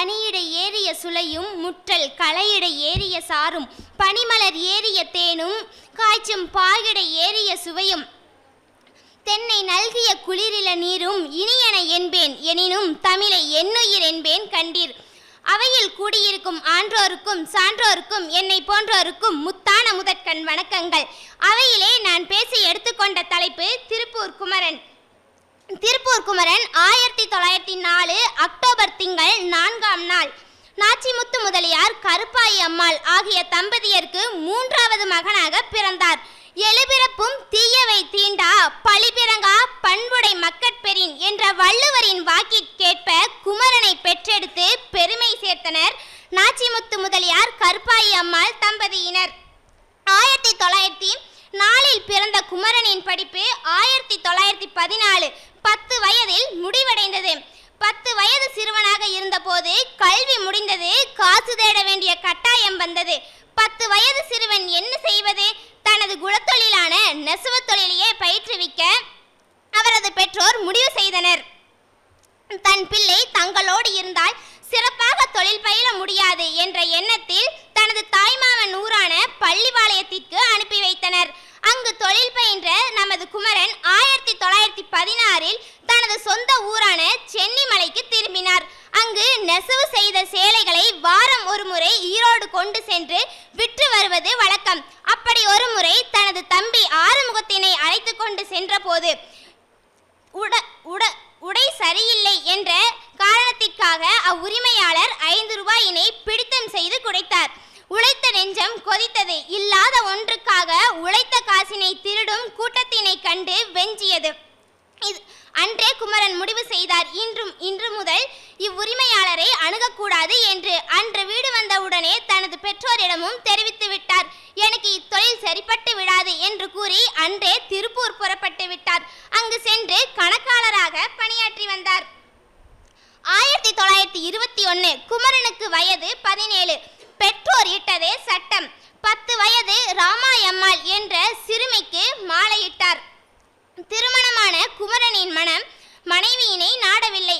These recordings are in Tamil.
பனியிட ஏறிய சுளையும் முற்றல் களையிட ஏறிய சாரும் பனிமலர் ஏறிய தேனும் காய்ச்சும் பாயிட ஏறிய சுவையும் தென்னை நல்கிய குளிரில நீரும் இனியன என்பேன் எனினும் தமிழை என்னுயிர் என்பேன் கண்டீர். அவையில் கூடியிருக்கும் ஆன்றோருக்கும் சான்றோருக்கும் என்னை போன்றோருக்கும் முத்தான முதற்கண் வணக்கங்கள். அவையிலே நான் பேசி எடுத்துக்கொண்ட தலைப்பு திருப்பூர் குமரன். திருப்பூர் குமரன் ஆயிரத்தி தொள்ளாயிரத்தி நாலு அக்டோபர் திங்கள் நான்காம் நாள். நாச்சிமுத்து முதலியார் கருப்பாயி அம்மாள் ஆகிய தம்பதியருக்கு மூன்றாவது மகனாக பிறந்தார். எழுபிறப்பும் தீயவை தீண்டா பழிபிறங்கா பண்புடை மக்கட்பெறின் என்ற வள்ளுவரின் வாக்கிற்கேற்ப குமரனை பெற்றெடுத்து பெருமை சேர்த்தனர் நாச்சிமுத்து முதலியார் கருப்பாயி அம்மாள் தம்பதியினர். ஆயிரத்தி தொள்ளாயிரத்தி நாளில் பிறந்த குமரனின் படிப்பு ஆயிரத்தி தொள்ளாயிரத்தி பதினாலு. பத்து வயதில் முடிவடைந்தது. பத்து வயது சிறுவனாக இருந்தபோது கல்வி முடிந்தது காசு தேட வேண்டிய கட்டாயம் வந்தது. பத்து வயது சிறுவன் என்ன செய்வது? தனது குலத்தொழிலான நெசவுத் தொழிலையே பயிற்றுவிக்க அவரது பெற்றோர் முடிவு செய்தனர். தன் பிள்ளை தங்களோடு இருந்தால் சிறப்பாக தொழில் பயில முடியாது என்ற எண்ணத்தில் தனது தாய்மாமன் ஊரான பள்ளிபாளையத்திற்கு அனுப்பி வைத்தனர். தொழில் பயின்ற நமது குமரன் ஆயிரத்தி தொள்ளாயிரத்தி பதினாறில் தனது சொந்த ஊரான சென்னிமலைக்கு திரும்பினார். அங்கு நெசவு செய்த சேலைகளை வாரம் ஒரு முறை ஈரோடு கொண்டு சென்று விற்று வருவது வழக்கம். அப்படி ஒரு முறை தனது தம்பி ஆறுமுகத்தினை அழைத்து கொண்டு சென்றபோது உட உட உடை சரியில்லை என்ற காரணத்திற்காக அவ்வுரிமையாளர் ஐந்து ரூபாயினை பிடித்தம் செய்து குடைத்தார். உழைத்த நெஞ்சம் கொதித்தது. இல்லாத ஒன்றுக்காக உழைத்த காசினை திருடும் கூட்டத்தினை கண்டு வெஞ்சியது. இது அன்றே குமரன் முடிவு செய்தார். இன்றும் இன்று முதல் இவ்வுரிமையாளரை அணுகக்கூடாது என்று அன்று வீடு வந்தவுடனே தனது பெற்றோரிடமும் தெரிவித்து விட்டார். எனக்கு இத்தொழில் சரிப்பட்டு விடாது என்று கூறி அன்றே திருப்பூர் புறப்பட்டு விட்டார். அங்கு சென்று கணக்காளராக பணியாற்றி வந்தார். ஆயிரத்தி தொள்ளாயிரத்தி இருபத்தி ஒன்று குமரனுக்கு வயது பதினேழு. பெற்றோர் இட்டதே சட்டம். பத்து வயது ராமாயம்மாள் என்ற சிறுமிக்கு மாலையிட்டார். திருமணமான குமரனின் மனம் மனைவியினை நாடவில்லை.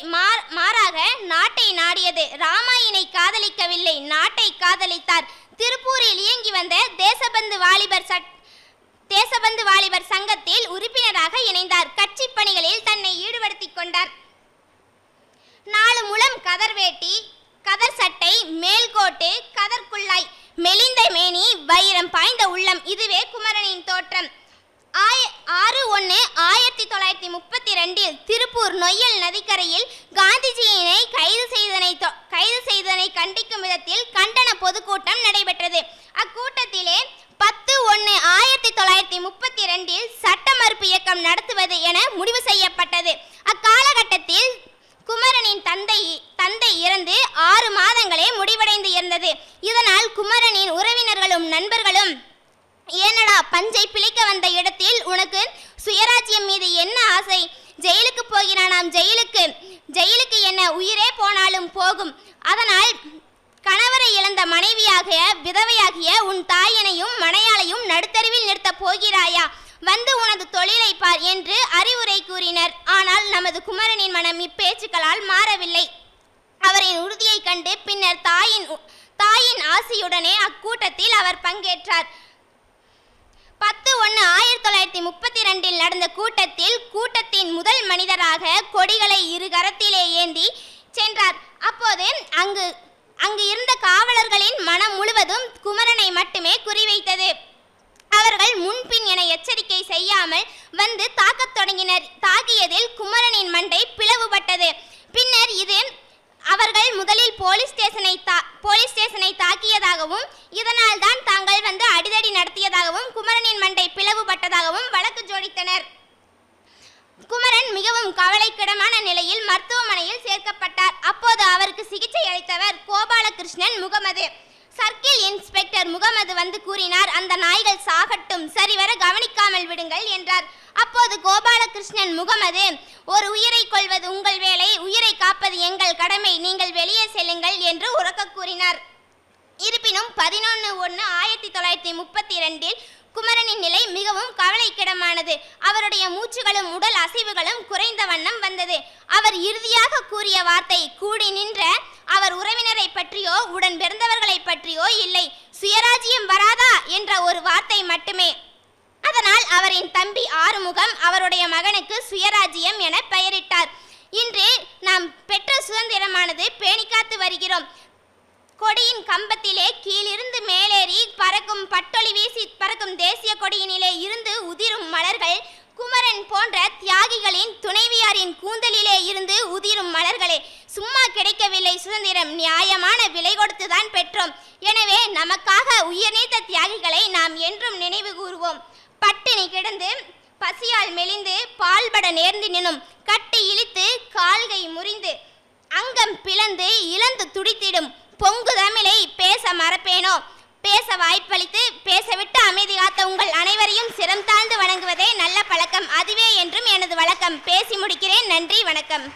மாறாக நாட்டை நாடியது. ராமாயினை காதலிக்கவில்லை. நாட்டை காதலித்தார். திருப்பூரில் இயங்கி வந்த தேசபந்து வாலிபர் சட் தேசபந்து வாலிபர் சங்கத்தில் உறுப்பினராக இணைந்தார். கட்சி பணிகளில் தன்னை ஈடுபடுத்திக் கொண்டார். நாலு முழம் கதர் வேட்டி கதர் சட்டை மேல்கோட்டு கதற்குள்ளாய் மெலிந்த மேனி வைரம் பாய்ந்த உள்ளம் இதுவே குமரனின் தோற்றம். ஆய ஆறு ஒன்று ஆயிரத்தி தொள்ளாயிரத்தி முப்பத்தி ரெண்டில் திருப்பூர் நொய்யல் நதிக்கரையில் காந்திஜியினை கைது செய்தனை கைது செய்தனை கண்டிக்கும் விதத்தில் கண்டன பொதுக்கூட்டம் நடைபெற்றது. அக்கூட்டத்திலே பத்து ஒன்று ஆயிரத்தி தொள்ளாயிரத்தி முப்பத்தி ரெண்டில் சட்ட மறுப்பு இயக்கம் நடத்துவது என முடிவு செய்ய நண்பர்களும் ஏனடா பஞ்சை பிழைக்க வந்த இடத்தில் உனக்கு சுயராஜ்யம் மீது என்ன ஆசை? ஜெயிலுக்கு போகிறானாம் ஜெயிலுக்கு. ஜெயிலுக்கு என்ன உயிரே போனாலும் போகும். அதனால் கணவரை இழந்த மனைவியாகிய விதவையாகிய உன் தாயனையும் மனையாளையும் நடுத்தருவில் நிறுத்தப் போகிறாயா? வந்து உனது தொழிலை பார் என்று அறிவுரை கூறினர். ஆனால் நமது குமரனின் மனம் இப்பேச்சுக்களால் மாறவில்லை. அவரின் உறுதியைக் கண்டு பின்னர் தாயின் தாயின் ஆசியுடனே அக்கூட்டத்தில் அவர் பங்கேற்றார். பத்து ஒன்று ஆயிரத்தி தொள்ளாயிரத்தி முப்பத்தி ரெண்டில் நடந்த கூட்டத்தில் கூட்டத்தின் முதல் மனிதராக கொடிகளை இரு கரத்திலே ஏந்தி சென்றார். அப்போது அங்கு அங்கு இருந்த காவலர்களின் மனம் முழுவதும் குமரனை மட்டுமே குறிவைத்தது. அவர்கள் முன்பின் என எச்சரிக்கை செய்யாமல் வந்து தாக்கத் தொடங்கினர். தாக்கியதில் குமரனின் மண்டை பிளவுபட்டது. பின்னர் இது அவர்கள் முதலில் போலீஸ் ஸ்டேஷனை தா போலீஸ் ஸ்டேஷனை தாக்கியதாகவும் இதனால் தான் தாங்கள் வந்து அடிதடி நடத்தியதாகவும் குமரனின் மண்டை பிளவுபட்டதாகவும் வழக்கு ஜோடித்தனர். குமரன் மிகவும் கவலைக்கிடமான நிலையில் மருத்துவமனையில் சேர்க்கப்பட்டார். அப்போது அவருக்கு சிகிச்சை அளித்தவர் கோபாலகிருஷ்ணன் முகமது. சர்க்கிள் இன்ஸ்பெக்டர் முகமது வந்து கூறினார் அந்த நாய்கள் சாகட்டும். சரிவர கவனிக்காமல் விடுங்கள் என்றார். அப்போது கோபாலகிருஷ்ணன் முகமது ஒரு உயிரை கொள்வது உங்கள் வேலை உயிரை காப்பது எங்கள் கடமை நீங்கள் வெளியே செல்லுங்கள் என்று உறக்க கூறினார். இருப்பினும் பதினொன்று ஒன்று ஆயிரத்தி தொள்ளாயிரத்தி முப்பத்தி ரெண்டில் குமரனின் நிலை மிகவும் கவலைக்கிடமானது. அவருடைய மூச்சுகளும் உடல் அசைவுகளும் குறைந்த வண்ணம் வந்தது. அவர் இறுதியாக கூறிய வார்த்தை கூடி நின்ற அவர் உறவினரை பற்றியோ உடன் பிறந்தவர்களை பற்றியோ இல்லை. சுயராஜ்யம் வராதா? என்ற ஒரு வார்த்தை மட்டுமே. அவரின் தம்பி ஆறுமுகம் அவருடைய மகனுக்கு சுயராஜ்யம் என பெயரிட்டார். இன்று நாம் பெற்ற சுதந்திரமானது பேணிக்காத்து வருகிறோம். கொடியின் கம்பத்திலே கீழிருந்து மேலேறி பறக்கும் பட்டொளி வீசி பறக்கும் தேசிய கொடியினிலே இருந்து உதிரும் மலர்கள் குமரன் போன்ற தியாகிகளின் துணைவியாரின் கூந்தலிலே இருந்து உதிரும் மலர்களே சும்மா கிடைக்கவில்லை சுதந்திரம் நியாயமான விலை கொடுத்துதான் பெற்றோம். எனவே நமக்காக உயிர்நீத்த தியாகிகளை நாம் என்றும் நினைவு கூறுவோம். பட்டினி கிடந்து பசியால் மெலிந்து பால்பட நேர்ந்து நினும் கட்டி இழித்து கால்கை முறிந்து அங்கம் பிளந்து இழந்து துடித்திடும். பொங்கு தமிழை பேச மறப்பேனோ? பேச வாய்ப்பளித்து பேசவிட்டு அமைதி காத்த உங்கள் அனைவரையும் சிரம் தாழ்ந்து வணங்குவதே நல்ல பழக்கம். அதுவே என்றும் எனது வழக்கம். பேசி முடிக்கிறேன். நன்றி. வணக்கம்.